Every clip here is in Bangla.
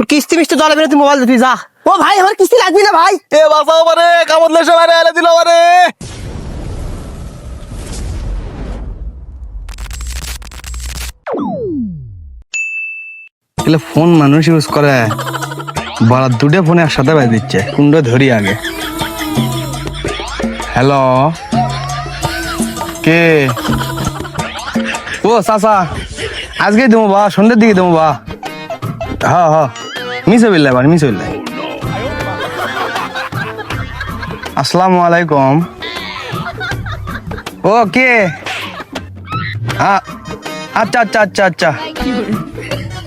তোর কিস্তি মিস্তি দলে বেরো তুই মোবাইল তুই যা। ও ভাই আমার কিস্তি লাগবি না ভাই। এ বাঁচাও মানে কামড় লেসে মানে এলে দিল মানে এগুলো ফোন মানুষ ইউজ করে। বড় দুটো ফোনে একসাথে বাজ দিচ্ছে কোনটা ধরি আগে। হ্যালো কে? ও চাচা। আজকে দেবো বা সন্ধ্যের দিকে দেবো বা। হ্যাঁ হ্যাঁ। মিস হইল এবার মিস হইল আসসালামু আলাইকুম। ও কে? হ্যাঁ আচ্ছা আচ্ছা আচ্ছা আচ্ছা।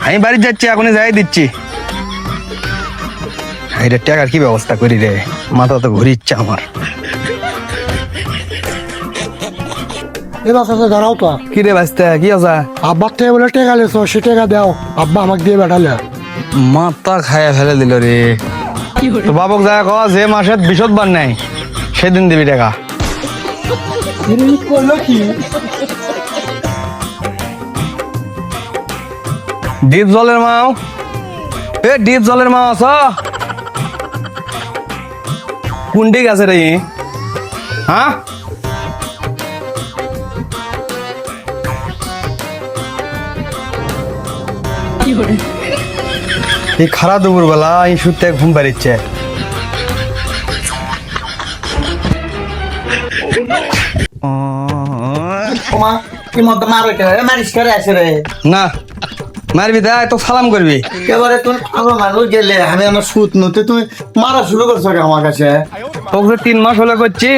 আমি বাড়ি যাচ্ছি এখনই যাই দিচ্ছি। এটা টাকার কি ব্যবস্থা করি রে? মাথা তো ঘুরিচ্ছে আমার। এবার কাছে দাঁড়াও তো। কি রে বাঁচতে কি আছে আব্বার থেকে বলে টেকা লেছো সে টেকা দাও। আব্বা আমাকে দিয়ে বেটালে মাথা খাইয়া ফেলে দিল রে। তো বাবক যা ক যে মাসে বিশদ বার নাই সেদিন দিবি টাকা। ডিপ জলের মাও। এ, ডিপ জলের মাও আছ? কোন দিক আছে রে? হ্যাঁ এই খারাপ দুপুর বেলা এই সুতে ঘুম পাড়িচ্ছে। না মারবি দেয় তো সালাম করবি। একেবারে তুমি আমার মানুষ গেলে আমি আমার সুত নতে তুমি মারা শুরু করছ আমার কাছে? তোকে তিন মাস হলে করছি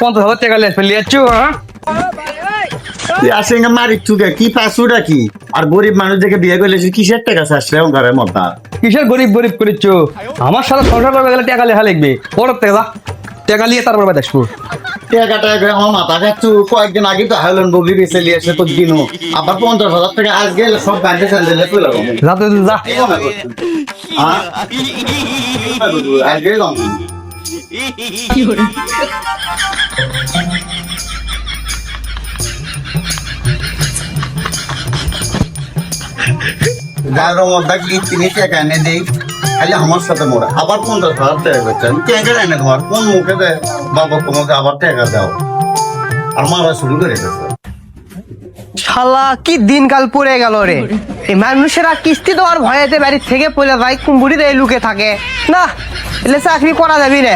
পঞ্চাশ হাজার টাকা লেস ফেলে যাচ্ছ হ্যাঁ? তুই আসে ইঙ্গা মারিস তুকে কি পাঁচশোটা কি? আর গরিব মানুষ দেখে বিয়ে করলে কিসের টাকা আসলে ঘরের মধ্যে কিসের গরিব গরিব করিচ্ছ? আমার সাথে সংসার করবে গেলে টাকা লেখা লিখবে। পরের যা। টাকা নিয়ে তারপর আসব টাকা টাকা আমার মাথা খাচ্ছু? কয়েকদিন আগে তো হাইলেন বগি বেঁচে নিয়ে এসে তো দিনও আবার পঞ্চাশ হাজার টাকা আজ গেলে সব ব্যাংকে স্যান্ডেলে তুলে যাতে যা আজকে দেই? আমার সাথে মোড়া। আবার হাজার টাকা তোমার? কোন মুখে দেয়? বাবা তোমাকে আবার টাকা দাও। মারা শুরু করে গেছে শালা, কি দিনকাল পড়ে গেল রে। এই মানুষেরা কিস্তি দেওয়ার ভয়েতে বাড়ির থেকে পড়ে যায় কুম্বুড়িতে লুকে থাকে। না, এলে চাকরি করা যাবি রে।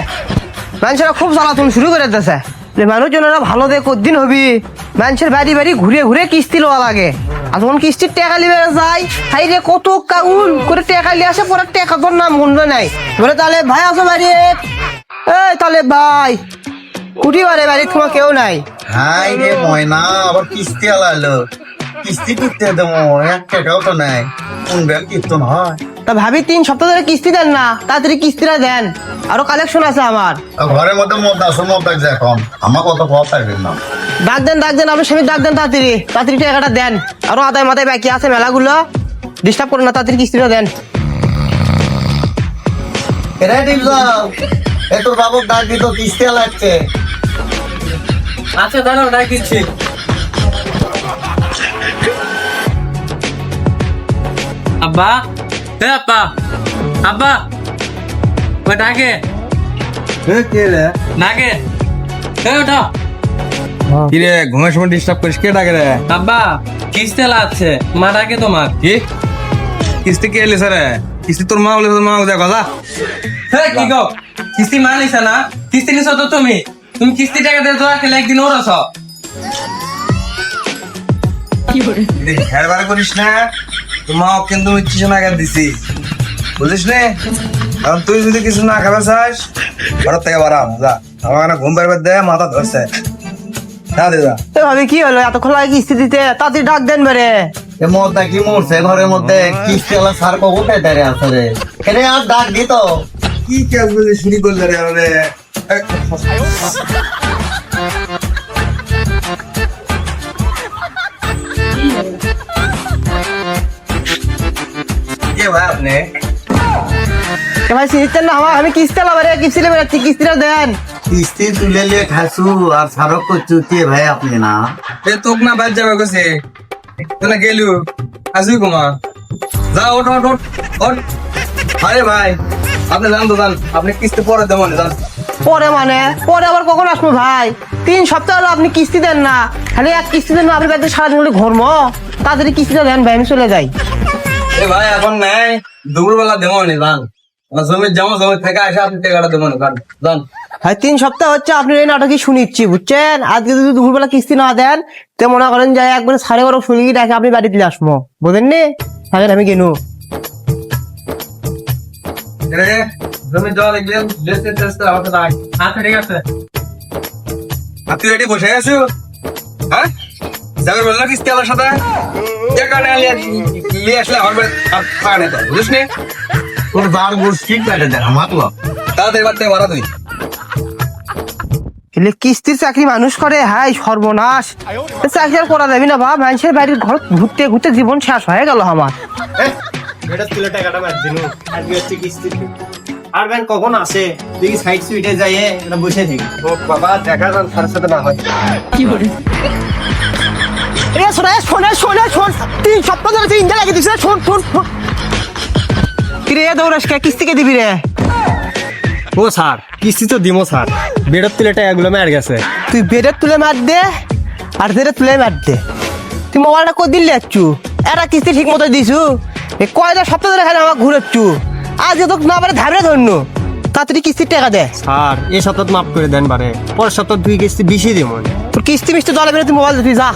মানুষেরা খুব জ্বালাতন শুরু করে দিতেছে যে মানুষজনেরা ভালো দে কদিন হবি? মানুষের বাড়ি বাড়ি ঘুরে ঘুরে কিস্তি লওয়া লাগে। আর যখন কিস্তির টেকা লিবে যায় হাই রে কত কাউন করে টেকা লিয়ে আসে, পরে টাকা নাম গুনবে নাই। বলে, তাহলে ভাই, আসো বাড়ি। এই, তাহলে ভাই কুটি বারে বাড়ি তোমার কেউ নাই। হাই রে ময়না, আবার কিস্তি আলাইলো কিস্তি করতে দেবো এক টাকাও তো নাই। কোন ব্যাংক কীর্তন হয়? তা ভাবি তিন সপ্তাহ ধরে কিস্তি দেন না তাড়াতাড়ি কিস্তিটা দেন। আরও কালেকশন আছে আমার। ঘরের মধ্যে মদ মদ আছে এখন। আমার কত না ডাক দেন ডাক দেন স্বামী ডাক দেন তাড়াতাড়ি। তাড়াতাড়ি টাকাটা দেন। আরও আদায় মাথায় বাকি আছে মেলাগুলো। ডিস্টার্ব করেন না তাড়াতাড়ি কিস্তিটা দেন। এরে দিল এ তোর বাবুর ডাক দিত কিস্তি লাগছে। আচ্ছা দাঁড়াও ডাক দিচ্ছি। আব্বা হে আব্বা আব্বা ওই ডাকে ডাকে হে ওঠো। কি রে ঘুমের সময় ডিস্টার্ব করিস? কে ডাকে রে? আব্বা কিস্তে লাগছে মা ডাকে তোমার। কি? কিস্তি কে এলি স্যার কিস্তি তোর মা বলে তোর মা দেখ কথা। হে কি গো? কিস্তি মা নিছে না? কিস্তি নিছো তো তুমি? তুমি কিস্তি টাকা দিয়ে তো খেলে একদিন ওরছ হ্যাঁ বার করিস না। তোর মা কিন্তু ইচ্ছে শোনা আগে দিছি। বুঝিস নে? কারণ তুই যদি কিছু না খাবে চাস ঘর থেকে বাড়াম যা। আমার এখানে ঘুম পারবে দে মাথা ধরছে। না দে যা। ভাবি কি হলো? এতক্ষণ লাগে কিস্তি দিতে? তাড়াতাড়ি ডাক দেন বেরে। এ মদটা কি মরছে? ঘরের মধ্যে কিস্তি আলা সার কবু দাঁড়িয়ে আছে রে। এরে আর ডাক দিত। কি কাজ বলে শুরু করলে রে কে ভাই আপনি? ভাই সিস্টেম না আমার আমি কিস্তি লাভারে কিস্তি লেবে কিস্তিটা দেন। কিস্তি তুলে নিয়ে খাসু আর সারক করছু কে ভাই আপনি না? এ তোক না বাদ যাবে কসে তুই গেলু। আসবি কুমা যা ওঠ ওঠ ওঠ ওঠ। আরে ভাই আপনি জান তো জান আপনি কিস্তি পরে দেবেন জান পরে মানে? পরে আবার কখন আসব ভাই? তিন সপ্তাহ হলো আপনি কিস্তি দেন না। খালি এক কিস্তি দেন না আপনি সারাদিন ঘুরমো তাড়াতাড়ি কিস্তিটা দেন ভাই আমি চলে যাই। এ ভাই এখন নাই। দুপুরবেলা দেবো নি আমার জমির জমা জমি থেকে আসে আপনি টাকাটা দেবেন জান। জান। ভাই তিন সপ্তাহ হচ্ছে আপনি এই নাটকই শুনিচ্ছি বুঝছেন? আজকে যদি দুপুরবেলা কিস্তি না দেন তো মনে করেন যে একবারে সাড়ে বারো শুনি ডাকে আপনি বাড়িতে আসব বুঝলেন নি থাকেন আমি কেনু জমি জল রাখ আচ্ছা ঠিক আছে। তুই এটি বসে আছো হ্যাঁ? বলল কিস্তি আমার সাথে? না নিয়ে আসলে আমার তো বুঝিস নি? তোর দেখ তো তাড়াতাড়ি বাড়তে বাড়া তুই। এলে কিস্তির চাকরি মানুষ করে হাই সর্বনাশ। চাকরি আর করা যাবি না বাবা মানুষের বাড়ির ঘর ঘুরতে ঘুরতে জীবন শেষ হয়ে গেল আমার। এটা তুলে টাকাটা বাদ দিন আজকে হচ্ছে কিস্তি। আর ব্যাংক কখন আসে? দেখি সাইড সুইটে যাই এটা বসে থাকি? ও বাবা দেখা যান সাথে সাথে না হয়। এ শোনা শোনা শোনা শোন। তিন সপ্তাহ ধরে তিন লাগে দিছে শোন শোন শোন। কিরে দৌড়াস কে? কিস্তি কে দিবি রে? ও স্যার কিস্তি তো দিমো স্যার। বেরোর তুলে টাকাগুলো মেরে গেছে। তুই বেডের তুলে মার দে আর ধরে তুলে মার দে। তুই মোবাইলটা কই দিলি একটু একটা কিস্তি ঠিক মতো দিছু। এ কয়টা সপ্তাহ ধরে খালি আমার ঘুরেছু আজ তো না পারে ধারে ধরনু। তাড়াতাড়ি কিস্তির টাকা দে। স্যার এই সপ্তাহ মাফ করে দেন বারে। পরের সপ্তাহ দুই কিস্তি বেশি দিমো। তোর কিস্তি মিস্তি দলে বেরো তুই মোবাইল দিবি যা।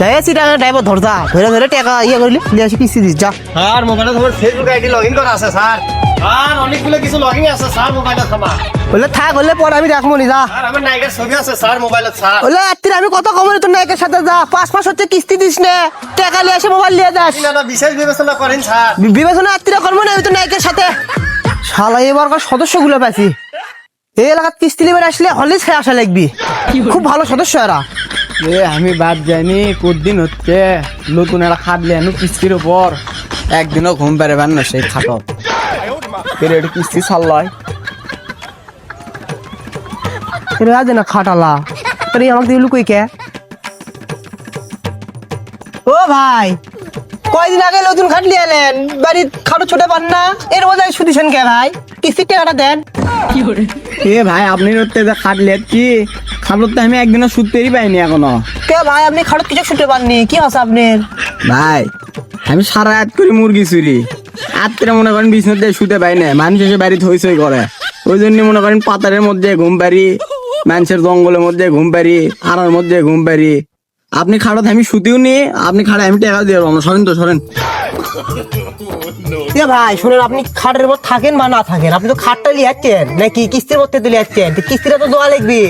যাইছি টাকা ড্রাইভার ধর ধরে ধরে টাকা ইয়ে করলি দিয়ে আসি কিস্তি দিস যা। স্যার মোবাইলে তোমার ফেসবুক আইডি লগ ইন করা আছে স্যার। আর অনেকগুলো কিছু লগ ইন আছে স্যার মোবাইলে বললে থাক বললে পরে আমি দেখব নি যা। আর আমার নায়িকার ছবি আছে স্যার মোবাইলে স্যার। রাত্রি আমি কত তোর নায়কের সাথে যা। পাঁচ মাস হচ্ছে কিস্তি দিস না? টাকা নিয়ে এসে মোবাইল নিয়ে যাস। আপনারা বিশেষ বিবেচনা করেন স্যার। বিবেচনা আত্মীয় করব না আমি তো নায়কের সাথে। শালা এবার সদস্যগুলো পাইছি। এই এলাকার কিস্তি নেবে আসলে খেয়ে আসা লাগবি। খুব ভালো সদস্য এরা এ আমি বাদ যাইনি কদিন হচ্ছে? নতুন একটা খাটলে এনু কিস্তির উপর। একদিনও ঘুম পারবেন না সেই খাটত। এর একটু কিস্তি আজ না খাটালা। তোর আমাকে দিয়ে লুকুই কে? ও ভাই কয়দিন আগে নতুন খাটলি এলেন? বাড়ির খাটো ছোট পান না। এর মধ্যে শুধিছেন কে ভাই? কিস্তির টাকাটা দেন। এ ভাই আপনি হচ্ছে যে খাটলে খাটত তো আমি একদিনও শুতেই পাইনি এখনও। কে ভাই আপনি খাটো কিছু ছুটে পাননি? কি আছে আপনার? ভাই আমি সারা রাত করে মুরগি চুরি। আত্মীয় মনে করেন বিছনাতে দিয়ে শুতে পাই না মানুষ এসে বাড়ি থই থই করে। ওই জন্য মনে করেন পাতারের মধ্যে ঘুম পারি মানুষের জঙ্গলের মধ্যে ঘুম পারি আড়ার মধ্যে ঘুম পারি আপনি খাটত আমি শুতেও নি আপনি খাড়ে আমি টাকা দিয়ে সরেন তো সরেন। এ ভাই শুনেন আপনি খাটের উপর থাকেন বা না থাকেন? আপনি তো খাটটা লিয়াচ্ছেন। নাকি কিস্তির মধ্যে কিস্তিটা তো দোয়া লিখবি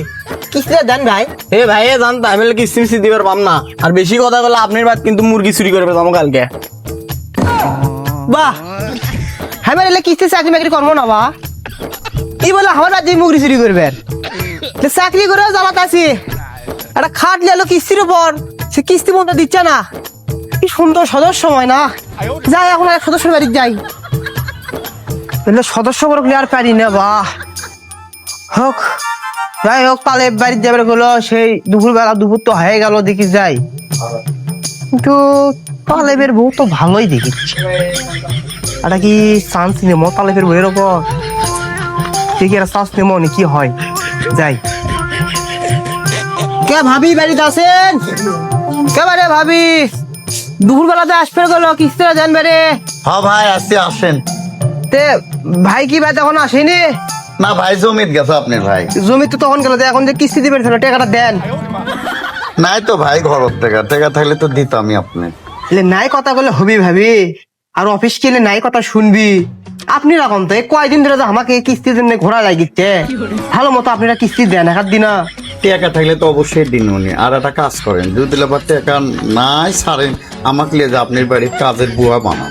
কিস্তিটা দেন ভাই। এ ভাই এ জানতো আমি কিস্তি মিস্তি দিবার পাম না। আর বেশি কথা বলে আপনার বাদ কিন্তু মুরগি চুরি করে কালকে। বাহ! হ্যাঁ এলে কিস্তি চাকরি মাকরি করব না বা? কি বলে আমার রাজ্যে মুগরি চুরি করবেন? চাকরি করে জ্বালাত আছি। একটা খাট নিয়ে কিস্তির উপর। সে কিস্তি মতো দিচ্ছে না। কি সুন্দর সদস্য হয় না? যাই, এখন এক সদস্যের বাড়ি যাই। বললে সদস্য করে আর পারি না, বাহ। হোক, যাই হোক, তাহলে বাড়ির যাবে গেলো, সেই দুপুরবেলা দুপুর তো হয়ে গেল, দেখি যাই। কিন্তু তালেবের বউ তো ভালোই দেখেছি। এটা কি চান্স নেমো তালেবের বউয়ের ওপর? দেখি একটা চান্স নেমো নি কি হয়? যাই। কে ভাবি বাড়িতে আছেন? কে বারে ভাবি? দুপুর বেলাতে আসবে গেল কিস্তিটা জানবে রে। হ্যাঁ ভাই আসেন। তে ভাই কি ভাই তখন আসেনি? না ভাই জমিত গেছে আপনার ভাই। জমি তো তখন গেল এখন যে কিস্তি দিবেন টাকাটা দেন। নাই তো ভাই ঘরত টাকা। টাকা থাকলে তো দিতামই আপনি। নাই কথা বলে হবি ভাবি। আর অফিস গেলে নাই কথা শুনবি। আপনি রাখুন তো কয়দিন ধরে তো আমাকে কিস্তির জন্য ঘোরা লাগিচ্ছে। ভালো মতো আপনারা কিস্তি দেন এক দিন। টাকা থাকলে তো অবশ্যই দিন উনি। আর একটা কাজ করেন যদি দিলে বা টাকা নাই সারেন। আমাকে লিয়ে যে আপনার বাড়ির কাজের বুয়া বানান।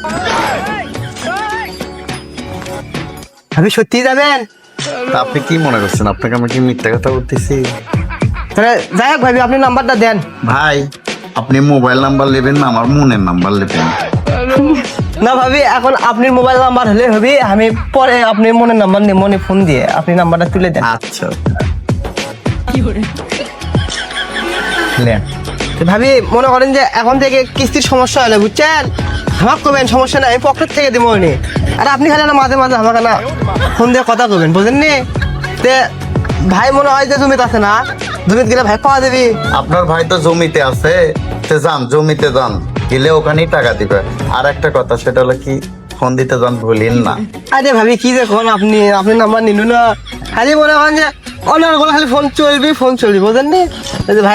ভাবি সত্যি যাবেন তা আপনি কি মনে করছেন? আপনাকে আমি কি মিথ্যা কথা বলতেছি? তাহলে যাই হোক ভাবি আপনি নাম্বারটা দেন। ভাই আপনি মোবাইল নাম্বার নেবেন না আমার মনের নাম্বার নেবেন। না ভাবি এখন আপনি মোবাইল নাম্বার হলে হবে আমি পরে আপনি মনের নাম্বার নিয়ে মনে ফোন দিয়ে আপনি নাম্বারটা তুলে দেন। আচ্ছা। তো ভাবি মনে করেন যে এখন থেকে কিস্তির সমস্যা হলে বুঝছেন? আমাকে করবেন সমস্যা নাই আমি পকেট থেকে দেবো নি আর আপনি খালি না মাঝে মাঝে আমাকে না ফোন দিয়ে কথা করবেন বুঝেন নি তে ভাই মনে হয় যে জমিতে আছে না? জমিতে গেলে ভাই পাওয়া যাবি। আপনার ভাই তো জমিতে আছে তে যান জমিতে যান। গেলে ওখানেই টাকা দিবে। আর একটা কথা সেটা হলো কি ফোন দিতে যান ভুলিন না। আরে ভাবি কি যে কোন আপনি? আপনি নাম্বার নিলু না। খালি মনে করেন যে অনার কোনো খালি ফোন চলবি ফোন চলবি বুঝেন নি?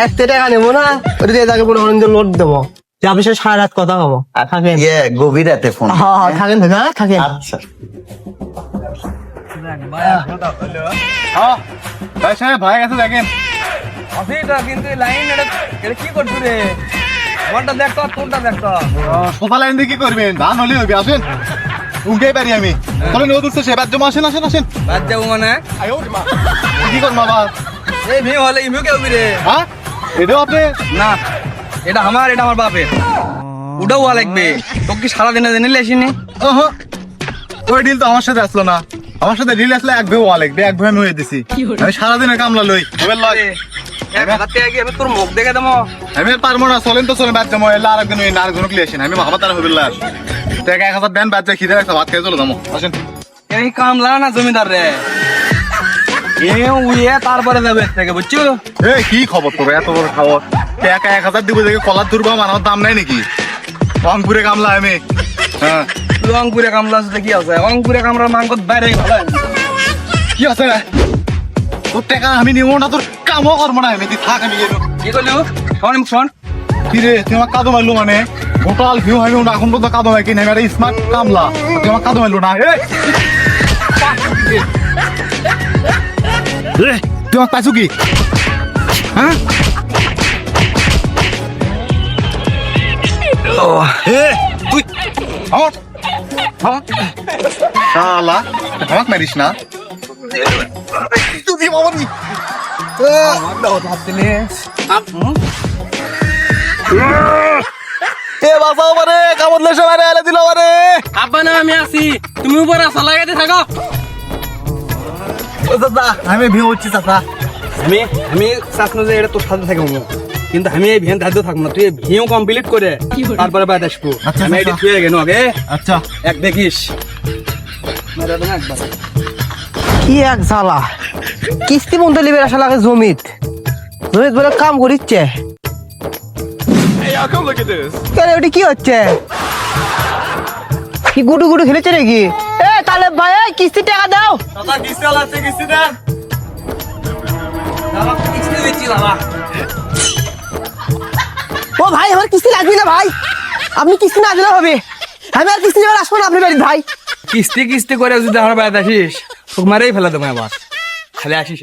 একটা টাকা নেব না ওটা দিয়ে তাকে মনে করেন যে লোড দেবো। যে আপনি সারা রাত কথা কবো থাকেন? ইয়ে গভীর রাতে ফোন হ্যাঁ হ্যাঁ, থাকেন থাকেন থাকেন। আচ্ছা। ভাই সাহেব ভাই আছে দেখেন অফিসটা কিন্তু লাইন এটা কি করছ রে কোনটা দেখতো কোনটা দেখতো সোফা লাইন দিয়ে কি করবেন ধান হলে হবে আসেন উঠেই পারি আমি তবে নদী সে বাদ জমা আসেন আসেন আসেন বাদ যাব মানে কি করব আবার এই মেয়ে হলে ইমু কেউ রে? হ্যাঁ এটাও আপনি না এটা আমার এটা আমার বাপের। ওটাও হওয়া লাগবে। তোকে কি সারাদিনে দিনে আসিনি? ওহো, ওই ডিল তো আমার সাথে আসলো না। আমার সাথে ডিল আসলে এক ভেবে ওয়া লাগবে এক ভেবে আমি হয়ে দিছি। আমি সারাদিনের কামলা লই। এবার লয় আমি তোর মুখ দেখে দেবো। আমি আর পারব না চলেন তো বাদ এলা আর একদিন ওই নারগুলো আসেন। আমি মাখাবার তারা হবিল্লা তো এক হাজার দেন বাদ যায় খিদে রাখছে ভাত খেয়ে চলে যাব। আসেন। এই কামলা না জমিদার রে। উইয়ে তারপরে যাবে থেকে বুঝছ? এই কি খবর তোর? এত বড় খবর। টাকা এক হাজার দিব দেখে কলার দুর্বা মানার দাম নাই নাকি? রংপুরে কামলা আমি। হ্যাঁ। রংপুরে কামলা আছে কি আছে? রংপুরে কামলার মাংস বাইরে ভালো। কি আছে তোর টাকা আমি নিব না তোর কামও করব না আমি। তুই থাক আমি কি করলি শোন শোন। কি রে তুই আমার কাদো মারলো মানে? গোটাল ভিউ আমি এখন তো কাদো মারি কিনে স্মার্ট কামলা। তুই আমার কাদো মারলো না তুই আমার পাইছো কি? হ্যাঁ এ, তুই আমার আমার শালা। আমাকে মারিস না? তুই মামা এ বাঁচাও মানে কামড় লেসে মারে এলে দিল মানে আব্বা না আমি আছি। তুমি উপরে আসা লাগাইতে থাকো। আমি ভিউ হচ্ছি চাচা। আমি আমি চাকরি যে এটা তোর সাথে থাকব কিন্তু আমি এই ভিয়ান ধার্য থাকব না তুই ভিউ কমপ্লিট করে তারপরে বাইরে আসব আচ্ছা, আমি এটি আচ্ছা। গেল আগে। আচ্ছা। এক দেখিস। মেরে দেবো একবার। কি এক জ্বালা। কিস্তি বন্ধ লিবে আসা লাগে জমিত। জমিত বলে কাম করিচ্ছে কেন ওটি কি হচ্ছে? কি গুডু গুডু খেলেছে নাকি? ভাই ওই কিস্তি টাকা দাও। ও ভাই আমার কিস্তি লাগবে না ভাই। আপনি কিস্তি না দিলে হবে। আমি আর কিস্তি নেবার আসব না আপনি বাড়ির ভাই। কিস্তি কিস্তি করে যদি আমার বাড়িতে আসিস ফেলা তোমায় আবার খালি আসিস